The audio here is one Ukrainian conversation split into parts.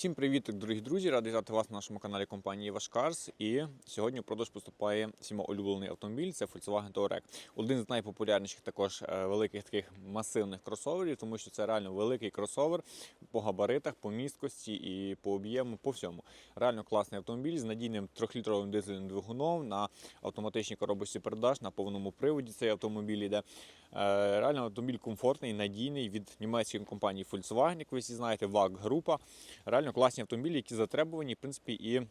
Всім привіт, дорогі друзі! Радий вітати вас на нашому каналі компанії Вашкарс. І сьогодні в продаж поступає всіма улюблений автомобіль. Це Volkswagen Touareg. Один з найпопулярніших також е, великих таких масивних кросоверів, тому що це реально великий кросовер по габаритах, по місткості і по об'єму, по всьому. Реально класний автомобіль з надійним трьохлітровим дизельним двигуном на автоматичній коробочці передач, на повному приводі цей автомобіль йде. Е, Реально автомобіль комфортний, надійний від німецької компанії Volkswagen, як ви всі знаєте, VAG група. Реально класні автомобілі, які затребувані, в принципі, і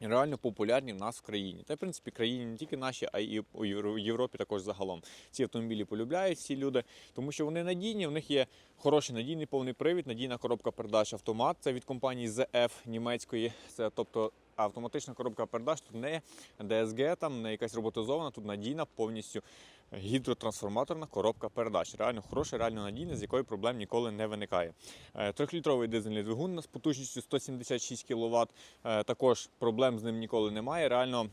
реально популярні в нас в країні. Та, в принципі, країні не тільки наші, а й у Європі також загалом. Ці автомобілі полюбляють всі люди, тому що вони надійні, в них є хороший надійний повний привід, надійна коробка передач автомат. Це від компанії ZF німецької. Це тобто автоматична коробка передач, тут не DSG, там не якась роботизована, тут надійна повністю гідротрансформаторна коробка передач. Реально хороша, реально надійна, з якої проблем ніколи не виникає. Е, Трьохлітровий дизельний двигун з потужністю 176 кВт. Також проблем з ним ніколи немає. Реально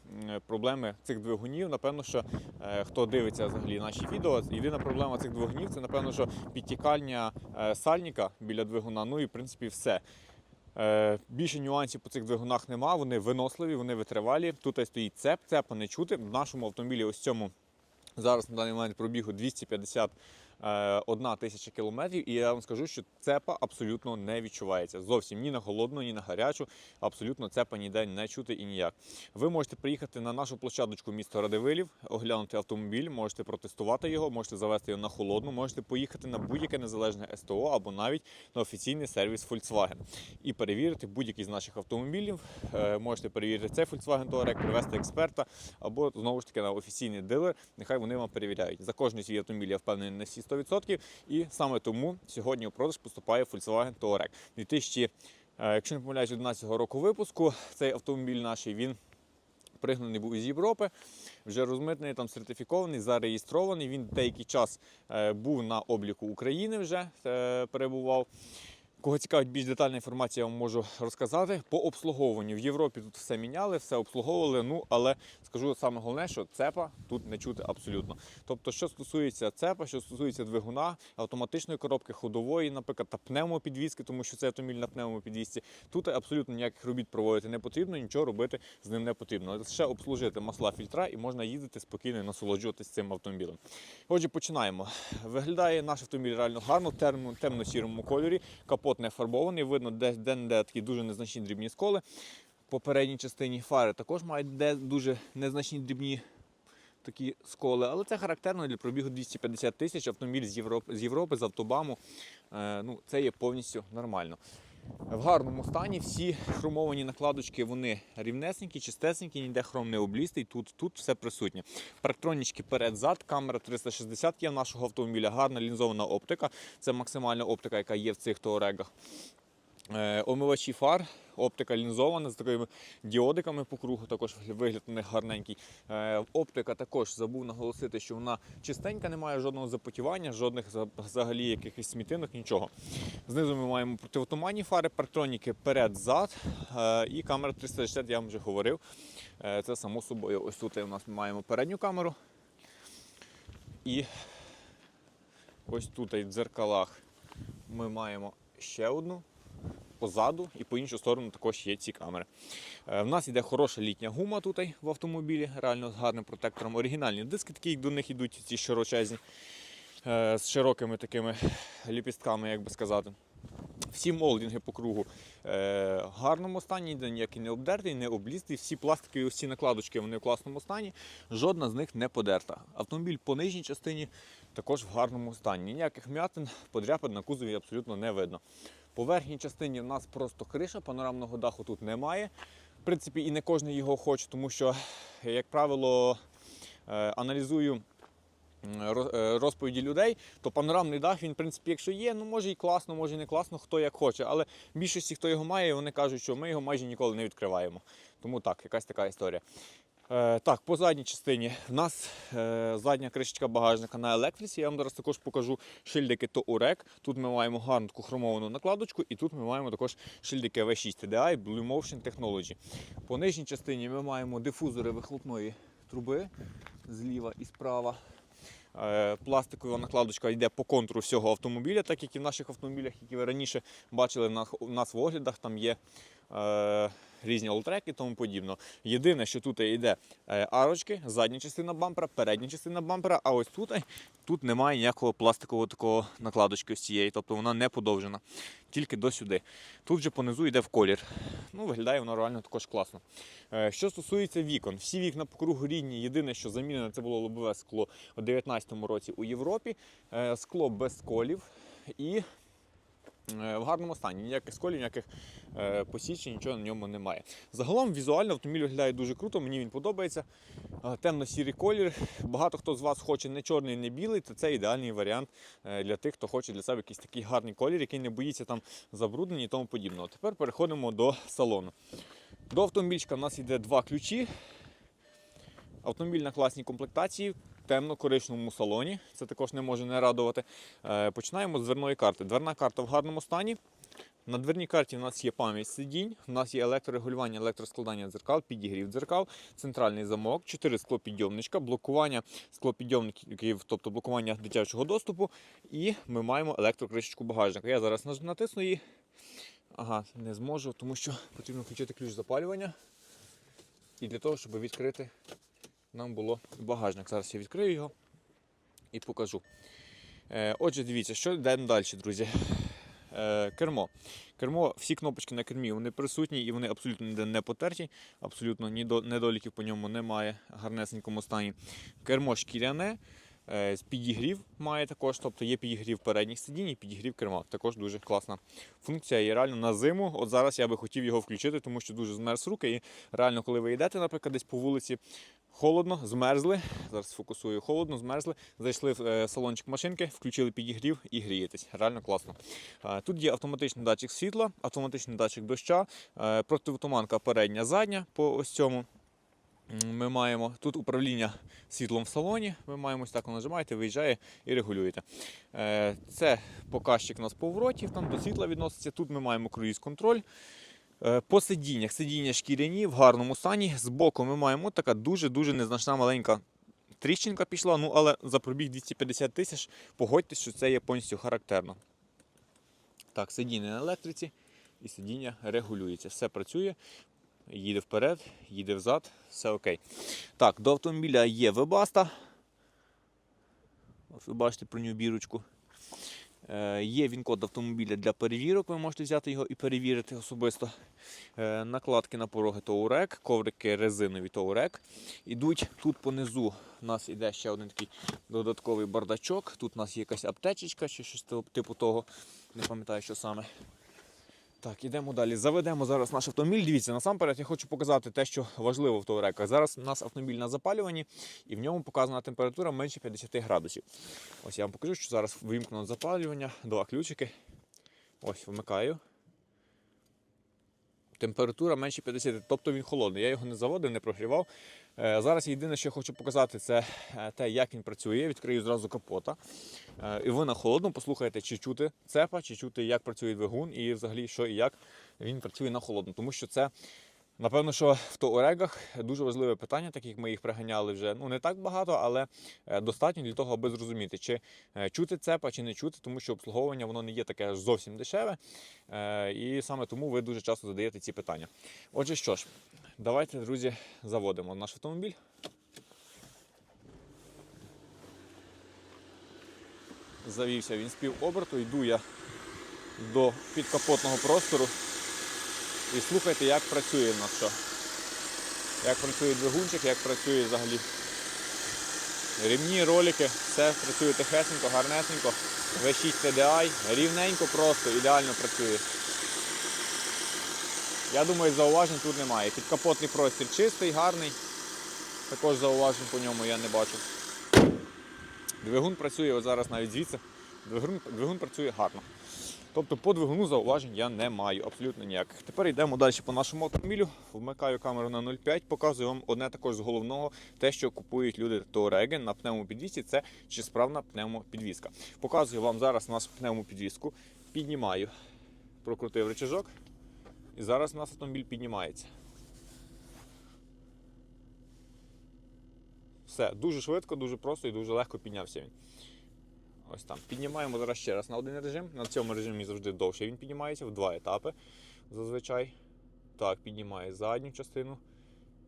проблеми цих двигунів, напевно, що е, хто дивиться взагалі наші відео, єдина проблема цих двигунів це напевно, що підтікання е, сальника біля двигуна. Ну і в принципі все. Е, Більше нюансів по цих двигунах нема. Вони виносливі, вони витривалі. Тут стоїть цеп, цепа не чути. В нашому автомобілі ось цьому зараз на даний момент пробігу 251 тисяча кілометрів. І я вам скажу, що цепа абсолютно не відчувається. Зовсім ні на холодну, ні на гарячу. Абсолютно цепа ніде не чути і ніяк. Ви можете приїхати на нашу площадочку міста Радивилів, оглянути автомобіль, можете протестувати його, можете завести його на холодну, можете поїхати на будь-яке незалежне СТО або навіть на офіційний сервіс Volkswagen і перевірити будь-який з наших автомобілів. Е, Можете перевірити цей Volkswagen Touareg, привезти експерта або знову ж таки на офіційний дилер. Нехай вони вам перевіряють. За кожний свій автомобіль я впевнений на всі 100%. І саме тому сьогодні у продаж поступає Volkswagen Touareg. 2000, е, якщо не помиляюсь, 11 року випуску цей автомобіль наш він пригнаний був із Європи, вже розмитний, там сертифікований, зареєстрований. Він деякий час е, був на обліку України вже е, перебував. Кого цікавить більш детальна інформація, я вам можу розказати. По обслуговуванню в Європі тут все міняли, все обслуговували. Ну але скажу саме головне, що цепа тут не чути абсолютно. Тобто, що стосується цепа, що стосується двигуна, автоматичної коробки, ходової, наприклад, та пневмопідвізки, тому що це автомобіль на пневмопідвізці, тут абсолютно ніяких робіт проводити не потрібно, нічого робити з ним не потрібно. Лише обслужити масла фільтра і можна їздити спокійно і насолоджуватися цим автомобілем. Отже, починаємо. Виглядає наш автомобіль реально гарно, темно- темно-сірому кольорі. Капот не фарбований, видно, де де де такі дуже незначні дрібні сколи. В передній частині фари також мають де дуже незначні дрібні такі сколи, але це характерно для пробігу 250 тисяч. Автомобіль з Європи, з Європи, з автобаму. Е, ну, це є повністю нормально. В гарному стані всі хромовані накладочки вони рівнесенькі, чистесенькі, ніде хром не облістий. Тут, тут все присутнє. Парктронічки перед-зад, камера 360 є в нашого автомобіля, гарна лінзована оптика. Це максимальна оптика, яка є в цих туарегах. Е, Омивачі фар, оптика лінзована з такими діодиками по кругу, також вигляд у них гарненький. Е, Оптика також забув наголосити, що вона чистенька, немає жодного запотівання, жодних взагалі якихось смітинок, нічого. Знизу ми маємо противотуманні фари, парктроніки перед-зад е, і камера 360, я вам вже говорив. Це само собою. Ось тут у нас ми маємо передню камеру. І ось тут в дзеркалах ми маємо ще одну позаду і по іншу сторону також є ці камери. Е, В нас йде хороша літня гума тут в автомобілі, реально з гарним протектором. Оригінальні диски, такі як до них йдуть, ці широчезні, е, з широкими такими ліпістками, як би сказати. Всі молдинги по кругу е, в гарному стані, ніякий не обдертий, не облізтий. Всі пластикові ось ці накладочки вони в класному стані, жодна з них не подерта. Автомобіль по нижній частині також в гарному стані. Ніяких м'ятин, подряпин на кузові абсолютно не видно. По верхній частині в нас просто криша, панорамного даху тут немає. В принципі, і не кожен його хоче, тому що, як правило, е, аналізую е, розповіді людей, то панорамний дах, він, в принципі, якщо є, ну може і класно, може і не класно, хто як хоче. Але більшості, хто його має, вони кажуть, що ми його майже ніколи не відкриваємо. Тому так, якась така історія. Е, так, по задній частині. В нас е, задня кришечка багажника на електрисі. Я вам зараз також покажу шильдики Touareg. Тут ми маємо гарну таку хромовану накладочку, і тут ми маємо також шильдики V6 TDI Blue Motion Technology. По нижній частині ми маємо дифузори вихлопної труби зліва і справа. Е, Пластикова накладочка йде по контуру всього автомобіля, так як і в наших автомобілях, які ви раніше бачили на- нас в оглядах, там є різні олтреки і тому подібно. Єдине, що тут йде е, арочки, задня частина бампера, передня частина бампера, а ось тут, е, тут немає ніякого пластикового такого накладочки ось цієї, тобто вона не подовжена, тільки до сюди. Тут же понизу йде в колір. Ну, виглядає воно реально також класно. Е, Що стосується вікон, всі вікна по кругу рідні. Єдине, що замінене, це було лобове скло у 2019 році у Європі. Скло без сколів і в гарному стані. Ніяких сколів, ніяких е, посічень, нічого на ньому немає. Загалом візуально автомобіль виглядає дуже круто, мені він подобається. Е, Темно-сірий колір. Багато хто з вас хоче не чорний, не білий, то це ідеальний варіант е, для тих, хто хоче для себе якийсь такий гарний колір, який не боїться там забруднення і тому подібного. Тепер переходимо до салону. До автомобільчика в нас йде два ключі. Автомобіль на класній комплектації, темно-коричневому салоні. Це також не може не радувати. Е, Починаємо з дверної карти. Дверна карта в гарному стані. На дверній карті у нас є пам'ять сидінь, у нас є електрорегулювання, електроскладання дзеркал, підігрів дзеркал, центральний замок, 4 склопідйомничка, блокування склопідйомників, тобто блокування дитячого доступу. І ми маємо електрокришечку багажника. Я зараз натисну її. Ага, не зможу, тому що потрібно включити ключ запалювання. І для того, щоб відкрити, нам було багажник. Зараз я відкрию його і покажу. Е, отже, дивіться, що йдемо далі, друзі. Е, кермо. Кермо, всі кнопочки на кермі вони присутні і вони абсолютно ніде не потерті, абсолютно ні до- недоліків по ньому немає гарнесенькому стані. Кермо шкіряне, е, підігрів має також, тобто є підігрів передніх сидінь і підігрів керма. Також дуже класна функція. І реально на зиму, от зараз я би хотів його включити, тому що дуже змерз руки. І реально, коли ви йдете, наприклад, десь по вулиці, холодно, змерзли. Зараз фокусую, холодно, змерзли. Зайшли в е, салончик машинки, включили підігрів і грієтесь. Реально класно. Е, Тут є автоматичний датчик світла, автоматичний датчик доща, е, противотуманка передня, задня по ось цьому. Ми маємо тут управління світлом в салоні. Ви маємо ось так нажимаєте, виїжджає і регулюєте. Це показчик у нас поворотів, там до світла відноситься. Тут ми маємо круїз-контроль. Е, По сидіннях. Сидіння шкіряні в гарному стані. Збоку ми маємо така дуже-дуже незначна маленька тріщинка пішла, ну але за пробіг 250 тисяч, погодьтесь, що це є повністю характерно. Так, сидіння на електриці і сидіння регулюється. Все працює. Їде вперед, їде взад, все окей. Так, до автомобіля є вебаста. Ось ви бачите про нього бірочку. Е, Є він-код автомобіля для перевірок, ви можете взяти його і перевірити особисто. Е, Накладки на пороги Тоурек, коврики резинові Тоурек. Ідуть тут понизу. У нас іде ще один такий додатковий бардачок. Тут у нас є якась аптечечка чи щось типу того. Не пам'ятаю, що саме. Так, ідемо далі. Заведемо зараз наш автомобіль. Дивіться, насамперед я хочу показати те, що важливо в Тоуреках. Зараз у нас автомобіль на запалюванні і в ньому показана температура менше 50 градусів. Ось я вам покажу, що зараз вимкнено запалювання, два ключики. Ось, вмикаю. Температура менше 50, тобто він холодний. Я його не заводив, не прогрівав. Е, Зараз єдине, що я хочу показати, це е, те, як він працює. Відкрию зразу капота. Е, І ви на холодному послухаєте, чи чути цепа, чи чути, як працює двигун, і взагалі що і як він працює на холодному. Тому що це, напевно, що в Тоорегах дуже важливе питання, так як ми їх приганяли вже ну не так багато, але е, достатньо для того, аби зрозуміти, чи е, чути цепа, чи не чути, тому що обслуговування воно не є таке зовсім дешеве. Е, І саме тому ви дуже часто задаєте ці питання. Отже, що ж, давайте, друзі, заводимо наш автомобіль. Завівся він з півоберту, йду я до підкапотного простору. І слухайте, як працює в що. Як працює двигунчик, як працює взагалі. Рівні ролики, все працює тихесенько, гарнесенько. V6 TDI, рівненько, просто, ідеально працює. Я думаю, зауважень тут немає. Підкапотний простір чистий, гарний. Також зауважень по ньому я не бачу. Двигун працює, от зараз навіть звідси. Двигун, двигун працює гарно. Тобто по двигуну зауважень я не маю, абсолютно ніяких. Тепер йдемо далі по нашому автомобілю. Вмикаю камеру на 0,5, показую вам одне також з головного, те, що купують люди Touareg на пневмопідвісці, це чи справна пневмопідвізка. Показую вам зараз нашу пневмопідвізку. Піднімаю, прокрутив рычажок. І зараз у нас автомобіль піднімається. Все, дуже швидко, дуже просто і дуже легко піднявся він. Ось там. Піднімаємо зараз ще раз на один режим. На цьому режимі завжди довше він піднімається в два етапи. Зазвичай. Так, піднімає задню частину,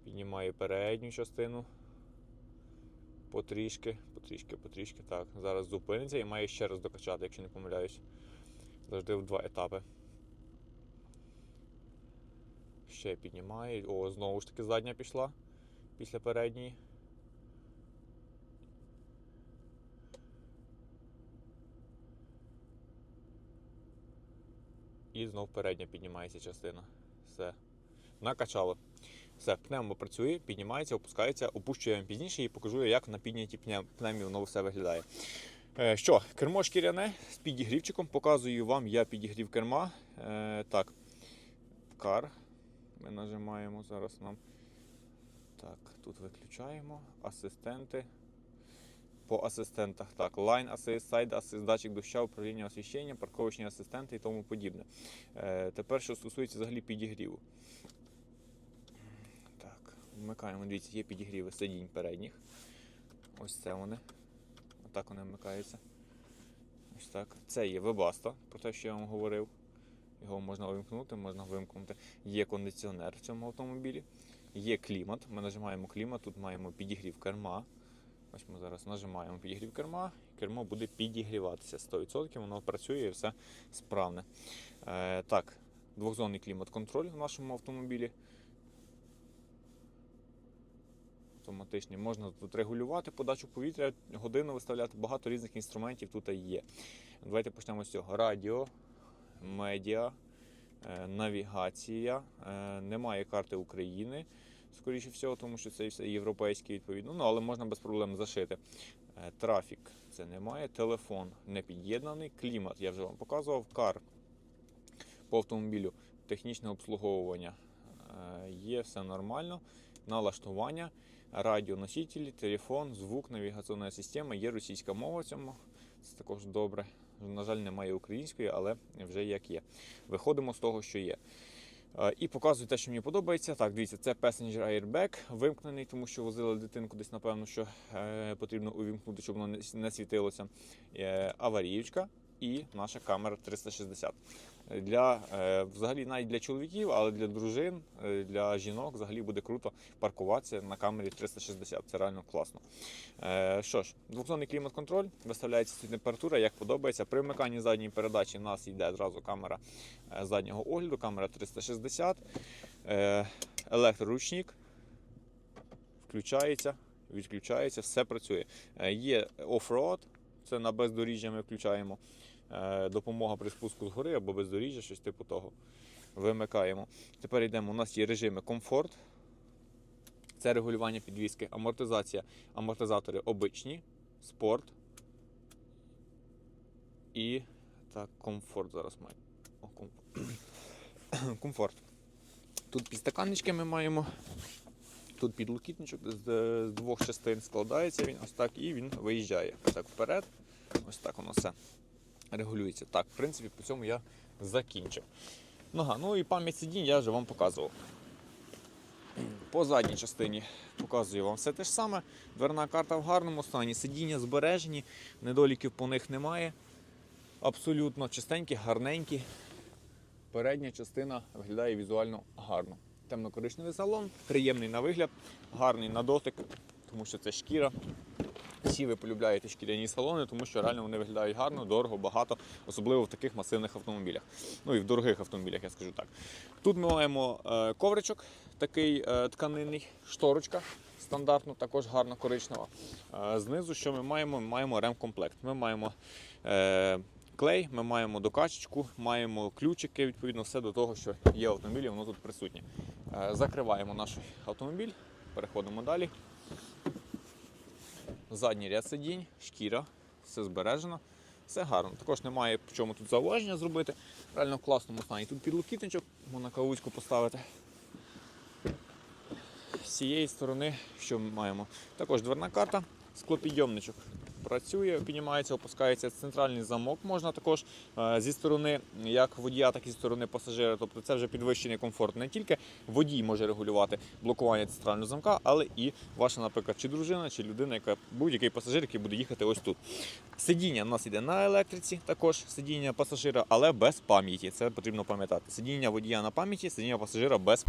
піднімає передню частину. Потрішки, потрішки, потрішки. Так, зараз зупиниться і має ще раз докачати, якщо не помиляюсь. Завжди в два етапи. Ще піднімає. О, знову ж таки задня пішла після передньої. І знов передня піднімається частина. Все. Накачало. Все, пневмо працює, піднімається, опускається, опущу я вам пізніше і покажу, як на піднятій пневмі воно все виглядає. Е, що, кермо шкіряне з підігрівчиком. Показую вам, я підігрів керма. Е, так, кар. Ми нажимаємо зараз нам. Так, тут виключаємо. Асистенти. По асистентах. Так, Line Assist, Side Assist, датчик доща, управління освіщення, парковочні асистенти і тому подібне. Е, тепер, що стосується взагалі підігріву. Так, вмикаємо. Дивіться, є підігріви сидінь передніх. Ось це вони. Отак вони вмикаються. Ось так. Це є Webasto, про те, що я вам говорив. Його можна вимкнути, можна вимкнути. Є кондиціонер в цьому автомобілі. Є клімат. Ми нажимаємо клімат, тут маємо підігрів керма. Ось ми зараз нажимаємо підігрів керма, кермо буде підігріватися 100%, воно працює і все справне. Е, так, двохзонний клімат-контроль в нашому автомобілі. Автоматичний. Можна тут регулювати подачу повітря, годину виставляти, багато різних інструментів тут є. Давайте почнемо з цього. Радіо, медіа, е, навігація, е, немає карти України скоріше всього, тому що це все європейське відповідно. Ну, але можна без проблем зашити. Е, Трафік це немає, телефон не під'єднаний, клімат я вже вам показував, кар по автомобілю, технічне обслуговування е, є, все нормально. Налаштування, радіоносителі, телефон, звук, навігаційна система, є російська мова цьому. Це також добре. На жаль, немає української, але вже як є. Виходимо з того, що є. Е, І показую те, що мені подобається. Так, дивіться, це Passenger Airbag вимкнений, тому що возили дитинку десь, напевно, що е, потрібно увімкнути, щоб воно не, світилося. Е, аваріючка і наша камера 360. Для, е, взагалі навіть для чоловіків, але для дружин, е, для жінок взагалі буде круто паркуватися на камері 360. Це реально класно. Е, що ж, двохзонний клімат-контроль, виставляється температура, як подобається. При вмиканні задньої передачі в нас йде одразу камера заднього огляду, камера 360, е, електроручник, включається, відключається, все працює. Є оффроад, це на бездоріжжя ми включаємо. Е, Допомога при спуску з гори або бездоріжжя, щось типу того. Вимикаємо. Тепер йдемо. У нас є режими комфорт. Це регулювання підвіски, амортизація, амортизатори обичні, спорт і так, комфорт зараз має. О, комфорт. комфорт. Тут підстаканнички ми маємо. Тут підлокітничок з, з двох частин складається він ось так і він виїжджає. Так вперед. Ось так воно все регулюється. Так, в принципі, по цьому я закінчив. Нога. Ну і пам'ять сидінь я вже вам показував. По задній частині показую вам все те ж саме. Дверна карта в гарному стані, сидіння збережені, недоліків по них немає. Абсолютно чистенькі, гарненькі. Передня частина виглядає візуально гарно. Темно-коричневий салон, приємний на вигляд, гарний на дотик, тому що це шкіра. Всі ви полюбляєте шкіряні салони, тому що реально вони виглядають гарно, дорого, багато, особливо в таких масивних автомобілях. Ну і в дорогих автомобілях, я скажу так. Тут ми маємо е, ковричок, такий е, тканинний, шторочка стандартно, також гарно коричнева. Е, знизу, що ми маємо? Ми маємо ремкомплект. Ми маємо е, клей, ми маємо докачечку, маємо ключики, відповідно, все до того, що є в автомобілі, воно тут присутнє. Е, закриваємо наш автомобіль, переходимо далі. Задній ряд сидінь, шкіра, все збережено, все гарно. Також немає в чому тут зауваження зробити. Реально в класному стані. Тут підлокітничок, можна кавуську поставити. З цієї сторони, що ми маємо? Також дверна карта, склопідйомничок. Працює, піднімається, опускається центральний замок. Можна також е, зі сторони як водія, так і зі сторони пасажира. Тобто це вже підвищений комфорт. Не тільки водій може регулювати блокування центрального замка, але і ваша, наприклад, чи дружина, чи людина, яка будь-який пасажир, який буде їхати ось тут. Сидіння в нас іде на електриці, також сидіння пасажира, але без пам'яті. Це потрібно пам'ятати. Сидіння водія на пам'яті, сидіння пасажира без